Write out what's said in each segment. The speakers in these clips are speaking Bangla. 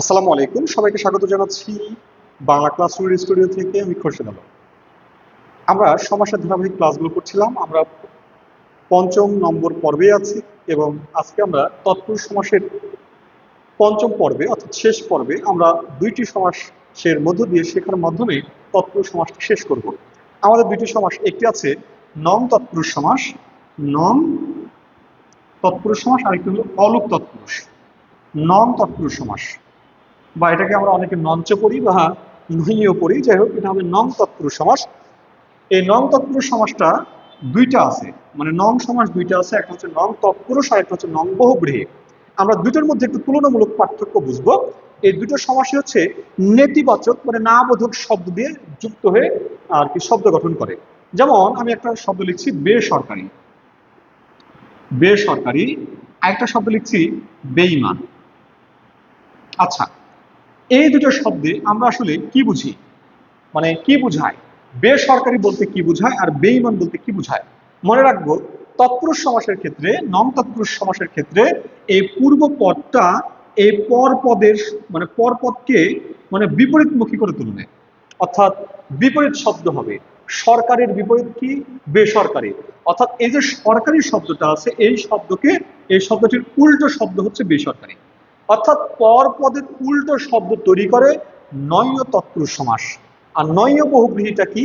আসসালামু আলাইকুম। সবাইকে স্বাগত জানাচ্ছি বাংলা ক্লাসরুমের স্টুডিও থেকে, আমি খোরশেদ আলম। আমরা সমাসের ধারাবাহিক ক্লাসগুলো করছিলাম। আমরা পঞ্চম নম্বর পর্বে আছি এবং আজকে আমরা তৎপুরুষ সমাসের পঞ্চম পর্বে, অর্থাৎ শেষ পর্বে, আমরা দুইটি সমাসের মধ্য দিয়ে শেখার মাধ্যমে তৎপুরুষ সমাসটি শেষ করব। আমাদের দুইটি সমাস, একটি আছে নম তৎপুরুষ সমাস, নম তৎপুরুষ সমাস, আরেকটি হলো অলুক তৎপুরুষ। নন তৎপুরুষ সমাস। বা এটাকে আমরা অনেকে নঞ্চ করি বা নইও পড়ি, যাই হোক, এটা হবে নং তৎপুরুষ সমাস। এই নং তৎপুরুষ সমাসটা দুইটা আছে। মানে নং সমাস দুইটা আছে, একটা হচ্ছে নং তৎপুরুষ আর একটা হচ্ছে নং বহুব্রীহি আমরা দুটোর মধ্যে একটু তুলনামূলক পার্থক্য বুঝব। এই দুটো সমাসই হচ্ছে নেতিবাচক মানে না বোধক শব্দ দিয়ে যুক্ত হয়ে আর কি শব্দ গঠন করে। যেমন আমি একটা শব্দ লিখছি, বেসরকারি। বেসরকারি একটা শব্দ লিখছি, বেইমান। আচ্ছা এই দুটো শব্দে আমরা আসলে কি বুঝি? মানে কি বুঝায়? বেসরকারি বলতে কি বুঝায় আর বেইমান বলতে কি বুঝায়? মনে রাখব, তৎপুরুষ সমাসের ক্ষেত্রে নম তৎপুরুষ সমাসের ক্ষেত্রে এই পূর্ব পদটা এই পর পদের মানে পর পদকে মানে বিপরীতমুখী করে তুলবে। অর্থাৎ বিপরীত শব্দ হবে। সরকারের বিপরীত কি? বেসরকারি। অর্থাৎ এই যে সরকারি শব্দটা আছে, এই শব্দকে, এই শব্দটির উল্টো শব্দ হচ্ছে বেসরকারি। অর্থাৎ পর পদের উল্টো শব্দ তৈরি করে নয় তৎপুরুষ সমাস। আর নয় বহুব্রীহিটা কি?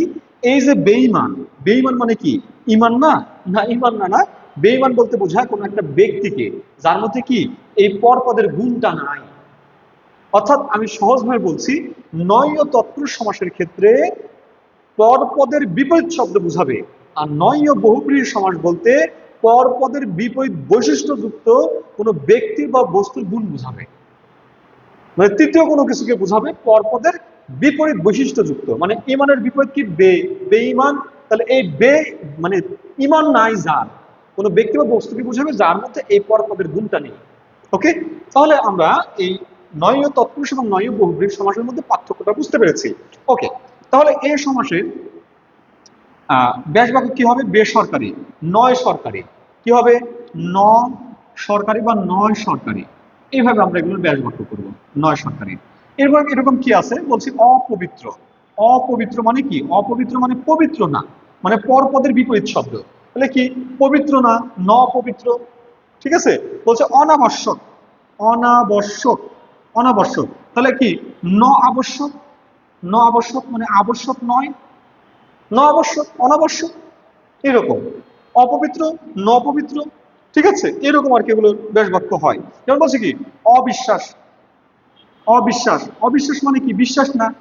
এই যে বেইমান বেইমান মানে কি? ইমান না? না ইমান না না। বেইমান বলতে বোঝায় কোনো একটা ব্যক্তিকে, যার মধ্যে কি? এই পর পদের গুণটা নাই। অর্থাৎ আমি সহজভাবে বলছি নয় তৎপুরুষ সমাসের ক্ষেত্রে পরপদের বিপরীত শব্দ বুঝাবে। আর নয় বহুব্রীহি সমাস বলতে পরপদের বিপরীত বৈশিষ্ট্যযুক্ত কোনো ব্যক্তি বা বস্তুর গুণ বুঝাবে। মানে তৃতীয় কোনো কিছুকে বুঝাবে পরপদের বিপরীত বৈশিষ্ট্যযুক্ত। মানে ইমানের বিপরীত কি? বে বেঈমান তাহলে এই বে মানে ইমান নাই যার। কোনো ব্যক্তি বা বস্তুকে বুঝাবে যার মধ্যে এই পরপদের গুণটা নেই। ওকে? তাহলে আমরা এই নয় তৎপুরুষ এবং নয় বহুব্রীহ সমাসের মধ্যে পার্থক্যটা বুঝতে পেরেছি। ওকে, তাহলে এই সমাসের ব্যাস বাক্য কি হবে? বেসরকারি। নয় সরকারি। কি হবে? ন সরকারি বা নয় সরকারি। এইভাবে আমরা এগুলো ব্যাস বাক্য করব। নয় সরকারি। এরপর এরকম কি আছে? বলছি অপবিত্র। অপবিত্র মানে কি? অপবিত্র মানে পবিত্র না। মানে পরপদের বিপরীত শব্দ। তাহলে কি? পবিত্র না ন পবিত্র ঠিক আছে? বলছে অনাবশ্যক। অনাবশ্যক। অনাবশ্যক। তাহলে কি? ন আবশ্যক ন আবশ্যক মানে আবশ্যক নয় ন আবশ্যক অনাবশ্যক এরকম। অপবিত্র ন পবিত্র ঠিক আছে? এরকম আর কি এগুলো বেশ বাক্য হয়। যেমন বলছে কি? অবিশ্বাস। অবিশ্বাস। অবিশ্বাস মানে কি? বিশ্বাস না?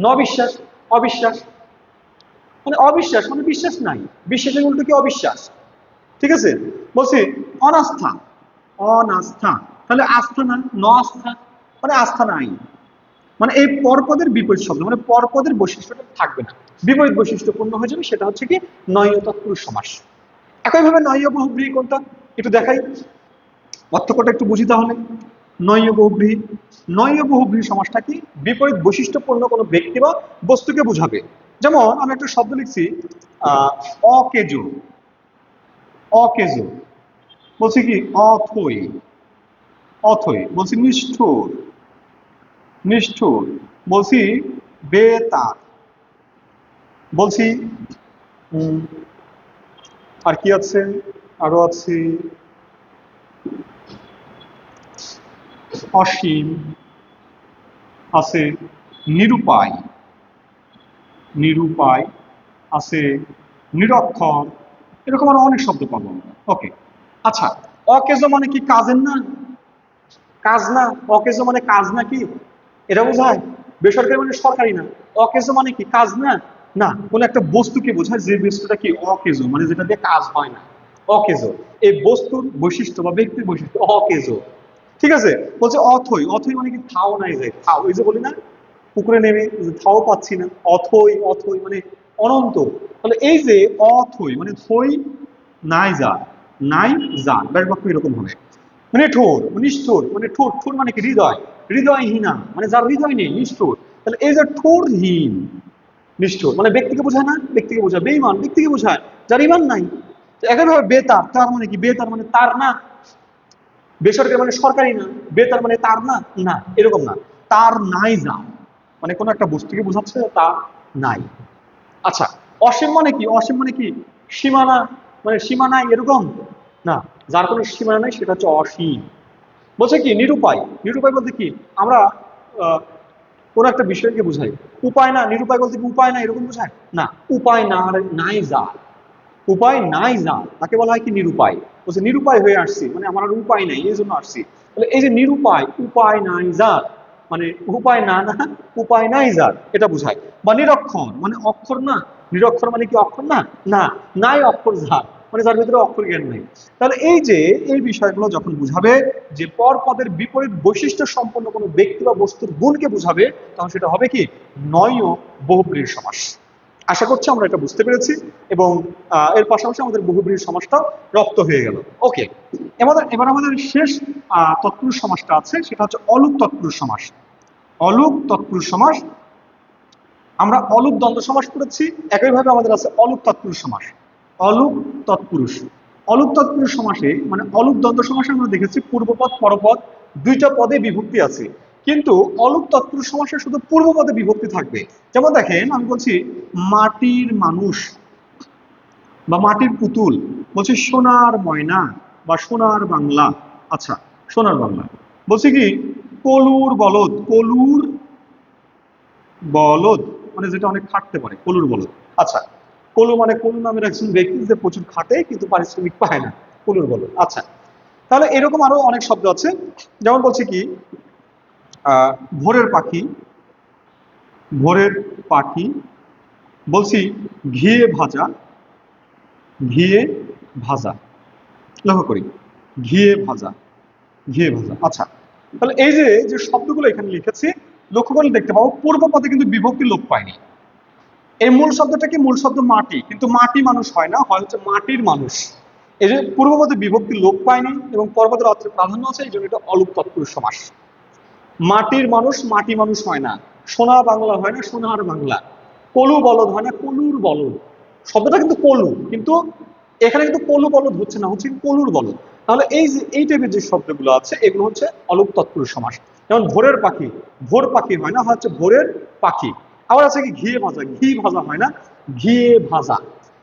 নবিশ্বাস, অবিশ্বাস। মানে অবিশ্বাস মানে বিশ্বাস নাই। বিশ্বাসের উল্টো কি? অবিশ্বাস। ঠিক আছে? বলছি, অনাস্থা। অনাস্থা। তাহলে আস্থা না? ন আস্থা মানে আস্থা নাই। মানে এই পরপদের বিপরীত শব্দ মানে পরপদের বৈশিষ্ট্যটা থাকবে না। বিপরীত বৈশিষ্ট্যপূর্ণ হয়ে যাবে, সেটা হচ্ছে কি নয় তৎপুরুষ সমাস একইভাবে নয় বহুব্রীহি কোনটা? একটু দেখাই। পার্থক্যটা একটু বুঝি তাহলে। নয় বহুব্রীহি নয় বহুব্রীহি সমাসটা কি? বিপরীত বৈশিষ্ট্যপূর্ণ কোনো ব্যক্তি বা বস্তুকে বোঝাবে। যেমন, আমি একটা শব্দ লিখছি অকেজো। অকেজো। বলছি কি? অথই। অথই। বলছি নিষ্ঠুর। নিষ্ঠুর। বলছি বেতার বলছি আর কি আছে? আরও আছে। অসীম আছে নিরুপায়। নিরুপায় আছে নিরক্ষর। এরকম আরও অনেক শব্দ পাবো ওকে আচ্ছা অকেজো মানে কি কাজের না? কাজ না, অকেজো মানে কাজ না কি? এটা বোঝায়? বেসরকারি মানে সরকারি না। অকেজো মানে কি? কাজ না? না। কোন একটা বস্তুকে বোঝায় যে বস্তুটা কি অকেজো? মানে যেটা দিয়ে কাজ হয় না। অকেজো। এই বস্তুর বৈশিষ্ট্য বা ব্যক্তির বৈশিষ্ট্য অকেজো। ঠিক আছে? বলছে অথই। অথই মানে কি থাও নাই যায় থাও। এই যে বলি না, পুকুরে নেমে থাও পাচ্ছি না। অথই অথই মানে অনন্ত। তাহলে এই যে অথই মানে থই নাই যা। নাই যা। ব্যাস বাক্য এরকম হবে। মানে ঠোর নিষ্ঠুর মানে ঠোর ঠোর মানে কি? হৃদয়। হৃদয়হীনা মানে যার হৃদয় নেই, নিষ্ঠুর। তাহলে এই যে ঠোরহীন নিষ্ঠুর মানে ব্যক্তিকে বোঝায় না? ব্যক্তিকে বোঝায়। বেইমান ব্যক্তিকে বোঝায়, যার ইমান নাই। একইভাবে বেতার, তার মানে কি? বেতার মানে তার না। বেসরকারি মানে সরকারি না। বেতার মানে তার না না, এরকম না। তার নাই যা। মানে কোনো একটা বস্তুকে বোঝাচ্ছে তা নাই। আচ্ছা অসীম মানে কি? অসীম মানে কি? সীমানা মানে সীমানা এরকম? না। যার কোনো সীমানা নাই সেটা হচ্ছে অসীম। বলছে কি, নিরুপায়। নিরুপায় বলতে কি, আমরা কোনো একটা বিষয়কে বোঝাই। উপায় না, নিরুপায় বলতে কি উপায় না, এরকম বোঝায়? না, উপায় না নাই যা। উপায় নাই যা, তাকে বলা হয় কি নিরুপায়। বলছে, নিরুপায় হয়ে আসছি মানে আমার আর উপায় নাই, এই জন্য আসছি। তাহলে এই যে নিরুপায়, উপায় নাই যা মানে উপায় না না, উপায় নাই যার এটা বোঝায়। বা নিরক্ষর মানে অক্ষর না। নিরক্ষর মানে কি অক্ষর না? না, নাই অক্ষর যার মানে যার ভিতরে অক্ষর জ্ঞান নেই। তাহলে এই যে, এই বিষয়গুলো যখন বুঝাবে, যে পর পদের বিপরীত বৈশিষ্ট্য সম্পন্ন কোনো ব্যক্তি বা বস্তুর গুণকে বুঝাবে তখন সেটা হবে কি? নয় বহুব্রীর সমাস। আশা করছি আমরা এটা বুঝতে পেরেছি এবং এর পাশাপাশি আমাদের বহুব্রীর সমাসটাও রপ্ত হয়ে গেল। ওকে, এবার এবার আমাদের শেষ তৎপুরুষ সমাসটা আছে, সেটা হচ্ছে অলুক তৎপুরুষ সমাস। অলুক তৎপুরুষ সমাস, আমরা অলুক দ্বন্দ্ব সমাস করেছি একইভাবে আমাদের আছে অলুক তৎপুরুষ সমাস। অলুক তৎপুরুষ। অলুক তৎপুরুষ সমাসে মানে অলুক দ্বন্দ্ব সমাসে আমরা দেখেছি পূর্বপদ, পরপদ, দুইটা পদে বিভক্তি আছে। কিন্তু অলুক তৎপুরুষ সমাসে শুধু পূর্বপদে বিভক্তি থাকবে। যেমন দেখেন, আমি বলছি মাটির মানুষ বা মাটির পুতুল, বলছি সোনার ময়না বা সোনার বাংলা। আচ্ছা সোনার বাংলা। বলছি কি, কলুর বলদ কলুর বলদ মানে যেটা অনেক খাটতে পারে, কলুর বলদ। আচ্ছা কলু মানে কলু নামের একজন ব্যক্তি যে প্রচুর খাটে কিন্তু পারিশ্রমিক পায় না। কলুর বলদ আচ্ছা তাহলে এরকম আরও অনেক শব্দ আছে। যেমন বলছি কি ভোরের পাখি ভোরের পাখি, বলছি ঘিয়ে ভাজা ঘিয়ে ভাজা। লক্ষ্য করি, ঘিয়ে ভাজা ঘিয়ে ভাজা। আচ্ছা তাহলে এই যে যে শব্দগুলো এখানে লিখেছি, লক্ষ্য করলে দেখতে পাবো, পূর্ব পদে কিন্তু বিভক্তি লোপ পায়নি। এই মূল শব্দটা কি? মূল শব্দ মাটি। কিন্তু মাটি মানুষ হয় না, হয় হচ্ছে মাটির মানুষ। এই যে পূর্ব পদে বিভক্তি লোপ পায়নি এবং পর্বতের অর্থে প্রাধান্য আছে, এই জন্য এটা অলুপ তৎপুরুষ সমাস। মাটির মানুষ, মাটি মানুষ হয় না। সোনা বাংলা হয় না, সোনার বাংলা। কলু বলদ হয় না, কলুর বলদ। শব্দটা কিন্তু কলু, কিন্তু এখানে কিন্তু কলু বলদ হচ্ছে না, হচ্ছে কলুর বলদ। তাহলে এই যে, এই টাইপের যে শব্দগুলো আছে, এগুলো হচ্ছে অলুক তৎপুরুষ সমাস। যেমন ভোরের পাখি, ভোর পাখি হয় না হচ্ছে ভোরের পাখি। আবার আছে কি? ঘিয়ে ভাজা। ঘি ভাজা হয় না? ঘিয়ে ভাজা।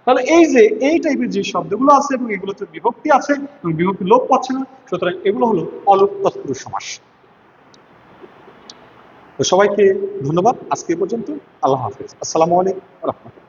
তাহলে এই যে, এই টাইপের যে শব্দগুলো আছে এবং এগুলোতে বিভক্তি আছে এবং বিভক্তি লোপ পাচ্ছে না, সুতরাং এগুলো হলো অলোপ তৎপুর সমাস। তো সবাইকে ধন্যবাদ। আজকে পর্যন্ত। আল্লাহ হাফিজ। আসসালামু আলাইকুম রহমতুল্লাহ।